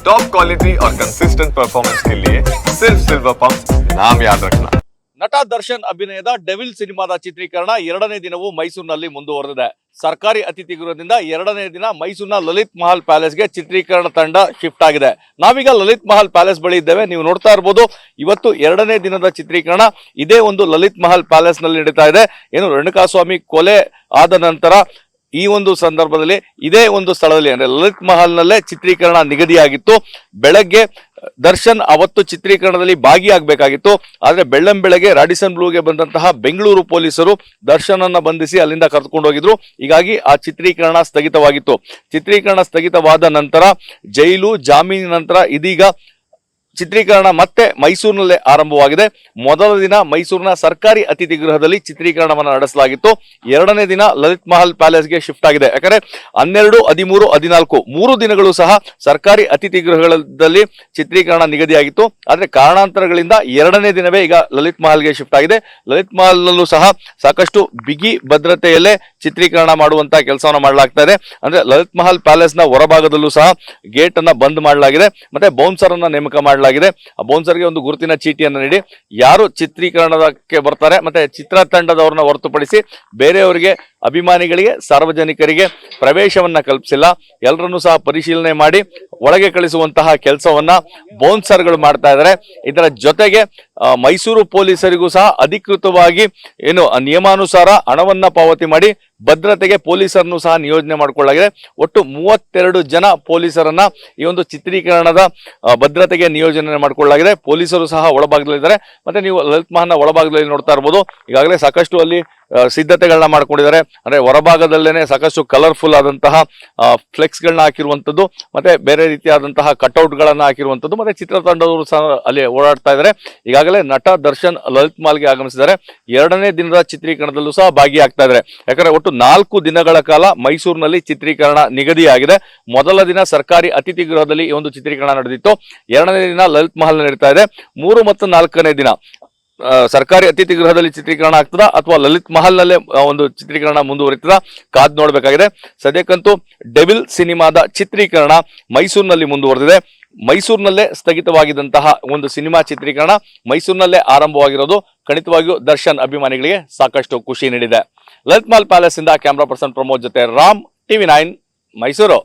Top quality और consistent performance के लिए सिर्फ सिल्वर पंप नाम याद रखना ನಟ ದರ್ಶನ್ ಅಭಿನಯದ ಡೆವಿಲ್ ಸಿನಿಮಾದ ಚಿತ್ರೀಕರಣ ಎರಡನೇ ದಿನವೂ ಮೈಸೂರಿನಲ್ಲಿ ಮುಂದುವರೆದಿದೆ ಸರ್ಕಾರಿ ಅತಿಥಿ ಗೃಹದಿಂದ ಎರಡನೇ ದಿನ ಮೈಸೂರಿನ ಲಲಿತ್ ಮಹಲ್ ಪ್ಯಾಲೇಸ್ಗೆ ಚಿತ್ರೀಕರಣ ತಂಡ ಶಿಫ್ಟ್ ಆಗಿದೆ ನಾವೀಗ ಲಲಿತ್ ಮಹಲ್ ಪ್ಯಾಲೇಸ್ ಬಳಿ ಇದ್ದೇವೆ ನೀವು ನೋಡ್ತಾ ಇರ್ಬೋದು ಇವತ್ತು ಎರಡನೇ ದಿನದ ಚಿತ್ರೀಕರಣ ಇದೇ ಒಂದು ಲಲಿತ್ ಮಹಲ್ ಪ್ಯಾಲೇಸ್ ನಲ್ಲಿ ನಡೀತಾ ಇದೆ ಏನು ರೇಣುಕಾಸ್ವಾಮಿ ಕೊಲೆ ಆದ ನಂತರ ಈ ಒಂದು ಸಂದರ್ಭದಲ್ಲಿ ಇದೇ ಒಂದು ಸ್ಥಳದಲ್ಲಿ ಅಂದ್ರೆ ಲಲಿತ್ ಮಹಲ್ನಲ್ಲೇ ಚಿತ್ರೀಕರಣ ನಿಗದಿಯಾಗಿತ್ತು. ಬೆಳಗ್ಗೆ, ದರ್ಶನ್ ಅವತ್ತು ಚಿತ್ರೀಕರಣದಲ್ಲಿ ಭಾಗಿಯಾಗಬೇಕಾಗಿತ್ತು. ಆದರೆ ಬೆಳ್ಳಂ ಬೆಳಗ್ಗೆ ರಾಡಿಸನ್ ಬ್ಲೂಗೆ ಬಂದಂತಹ ಬೆಂಗಳೂರು ಪೊಲೀಸರು ದರ್ಶನ್ ಅನ್ನ ಬಂಧಿಸಿ ಅಲ್ಲಿಂದ ಕರೆದುಕೊಂಡು ಹೋಗಿದ್ರು. ಹೀಗಾಗಿ ಆ ಚಿತ್ರೀಕರಣ ಸ್ಥಗಿತವಾಗಿತ್ತು. ಚಿತ್ರೀಕರಣ ಸ್ಥಗಿತವಾದ ನಂತರ ಜೈಲು, ಜಾಮೀನಿನ ನಂತರ ಇದೀಗ ಚಿತ್ರೀಕರಣ ಮತ್ತೆ ಮೈಸೂರಿನಲ್ಲೇ ಆರಂಭವಾಗಿದೆ. ಮೊದಲ ದಿನ ಮೈಸೂರಿನ ಸರ್ಕಾರಿ ಅತಿಥಿ ಗೃಹದಲ್ಲಿ ಚಿತ್ರೀಕರಣವನ್ನು ನಡೆಸಲಾಗಿತ್ತು. ಎರಡನೇ ದಿನ ಲಲಿತ್ ಮಹಲ್ ಪ್ಯಾಲೇಸ್ಗೆ ಶಿಫ್ಟ್ ಆಗಿದೆ. ಯಾಕಂದ್ರೆ ಹನ್ನೆರಡು, ಹದಿಮೂರು, ಹದಿನಾಲ್ಕು ಮೂರು ದಿನಗಳು ಸಹ ಸರ್ಕಾರಿ ಅತಿಥಿ ಗೃಹಗಳಲ್ಲಿ ಚಿತ್ರೀಕರಣ ನಿಗದಿಯಾಗಿತ್ತು. ಆದರೆ ಕಾರಣಾಂತರಗಳಿಂದ ಎರಡನೇ ದಿನವೇ ಈಗ ಲಲಿತ್ ಮಹಲ್ಗೆ ಶಿಫ್ಟ್ ಆಗಿದೆ. ಲಲಿತ್ ಮಹಲ್ನಲ್ಲೂ ಸಹ ಸಾಕಷ್ಟು ಬಿಗಿ ಭದ್ರತೆಯಲ್ಲೇ ಚಿತ್ರೀಕರಣ ಮಾಡುವಂತಹ ಕೆಲಸವನ್ನು ಮಾಡಲಾಗ್ತಾ ಇದೆ. ಅಂದ್ರೆ ಲಲಿತ್ ಮಹಲ್ ಪ್ಯಾಲೇಸ್ನ ಹೊರಭಾಗದಲ್ಲೂ ಸಹ ಗೇಟ್ ಅನ್ನ ಬಂದ್ ಮಾಡಲಾಗಿದೆ. ಮತ್ತೆ ಬೌನ್ಸರ್ ಅನ್ನ ನೇಮಕ ಮಾಡಲಾಗಿದೆ ಆ ಬೌನ್ಸರ್ಗೆ ಒಂದು ಗುರುತಿನ ಚೀಟಿಯನ್ನು ನೀಡಿ. ಯಾರು ಚಿತ್ರೀಕರಣಕ್ಕೆ ಬರ್ತಾರೆ ಮತ್ತೆ ಚಿತ್ರತಂಡದವ್ರನ್ನ ಹೊರತುಪಡಿಸಿ ಬೇರೆಯವರಿಗೆ ಅಭಿಮಾನಿಗಳಿಗೆ, ಸಾರ್ವಜನಿಕರಿಗೆ ಪ್ರವೇಶವನ್ನ ಕಲ್ಪಿಸಿಲ್ಲ. ಎಲ್ಲರನ್ನೂ ಸಹ ಪರಿಶೀಲನೆ ಮಾಡಿ ಒಳಗೆ ಕಳಿಸುವಂತಹ ಕೆಲಸವನ್ನ ಬೌನ್ಸರ್ಗಳು ಮಾಡ್ತಾ ಇದ್ದಾರೆ. ಇದರ ಜೊತೆಗೆ ಮೈಸೂರು ಪೊಲೀಸರಿಗೂ ಸಹ ಅಧಿಕೃತವಾಗಿ ಏನು ನಿಯಮಾನುಸಾರ ಹಣವನ್ನ ಪಾವತಿ ಮಾಡಿ ಭದ್ರತೆಗೆ ಪೊಲೀಸರನ್ನು ಸಹ ನಿಯೋಜನೆ ಮಾಡಿಕೊಳ್ಳಲಾಗಿದೆ. ಒಟ್ಟು ಮೂವತ್ತೆರಡು ಜನ ಪೊಲೀಸರನ್ನ ಈ ಒಂದು ಚಿತ್ರೀಕರಣದ ಭದ್ರತೆಗೆ ನಿಯೋಜನೆ ಮಾಡಿಕೊಳ್ಳಲಾಗಿದೆ. ಪೊಲೀಸರು ಸಹ ಒಳಭಾಗದಲ್ಲಿದ್ದಾರೆ. ಮತ್ತೆ ನೀವು ಲಲಿತ್ ಮಹಲ್ನ ಒಳಭಾಗದಲ್ಲಿ ನೋಡ್ತಾ ಇರ್ಬೋದು. ಈಗಾಗಲೇ ಸಾಕಷ್ಟು ಅಲ್ಲಿ ಸಿದ್ಧತೆಗಳನ್ನ ಮಾಡ್ಕೊಂಡಿದ್ದಾರೆ. ಅಂದ್ರೆ ಹೊರಭಾಗದಲ್ಲೇನೆ ಸಾಕಷ್ಟು ಕಲರ್ಫುಲ್ ಆದಂತಹ ಫ್ಲೆಕ್ಸ್ ಗಳನ್ನ ಹಾಕಿರುವಂತದ್ದು ಮತ್ತೆ ಬೇರೆ ರೀತಿಯಾದಂತಹ ಕಟ್ಔಟ್ ಗಳನ್ನ ಹಾಕಿರುವಂತದ್ದು ಮತ್ತೆ ಚಿತ್ರತಂಡದವರು ಸಹ ಅಲ್ಲಿ ಓಡಾಡ್ತಾ ಇದ್ದಾರೆ. ಈಗಾಗಲೇ ನಟ ದರ್ಶನ್ ಲಲಿತ್ ಮಾಲ್ಗೆ ಆಗಮಿಸಿದ್ದಾರೆ. ಎರಡನೇ ದಿನದ ಚಿತ್ರೀಕರಣದಲ್ಲೂ ಸಹ ಭಾಗಿಯಾಗ್ತಾ ಇದ್ದಾರೆ. ಯಾಕಂದ್ರೆ ಒಟ್ಟು ನಾಲ್ಕು ದಿನಗಳ ಕಾಲ ಮೈಸೂರಿನಲ್ಲಿ ಚಿತ್ರೀಕರಣ ನಿಗದಿಯಾಗಿದೆ. ಮೊದಲ ದಿನ ಸರ್ಕಾರಿ ಅತಿಥಿ ಗೃಹದಲ್ಲಿ ಈ ಒಂದು ಚಿತ್ರೀಕರಣ ನಡೆದಿತ್ತು. ಎರಡನೇ ದಿನ ಲಲಿತ್ ಮಹಲ್ ನಡೀತಾ ಇದೆ. ಮೂರು ಮತ್ತು ನಾಲ್ಕನೇ ದಿನ. ಸರ್ಕಾರಿ ಅತಿಥಿ ಗೃಹದಲ್ಲಿ ಚಿತ್ರೀಕರಣ ಆಗ್ತದ ಅಥವಾ ಲಲಿತ್ ಮಹಲ್ ನಲ್ಲೇ ಒಂದು ಚಿತ್ರೀಕರಣ ಮುಂದುವರಿತದ? ಕಾದ್ ನೋಡಬೇಕಾಗಿದೆ. ಸದ್ಯಕ್ಕಂತೂ ಡೆವಿಲ್ ಸಿನಿಮಾದ ಚಿತ್ರೀಕರಣ ಮೈಸೂರಿನಲ್ಲಿ ಮುಂದುವರೆದಿದೆ. ಮೈಸೂರಿನಲ್ಲೇ ಸ್ಥಗಿತವಾಗಿದ್ದಂತಹ ಒಂದು ಸಿನಿಮಾ ಚಿತ್ರೀಕರಣ ಮೈಸೂರಿನಲ್ಲೇ ಆರಂಭವಾಗಿರೋದು. ಖಂಡಿತವಾಗಿಯೂ ದರ್ಶನ್ ಅಭಿಮಾನಿಗಳಿಗೆ ಸಾಕಷ್ಟು ಖುಷಿ ನೀಡಿದೆ. ಲಲಿತ್ ಮಹಲ್ ಪ್ಯಾಲೇಸ್ ಇಂದ ಕ್ಯಾಮ್ರಾ ಪರ್ಸನ್ ಪ್ರಮೋದ್ ಜೊತೆ ರಾಮ್, ಟಿವಿ ನೈನ್ ಮೈಸೂರು.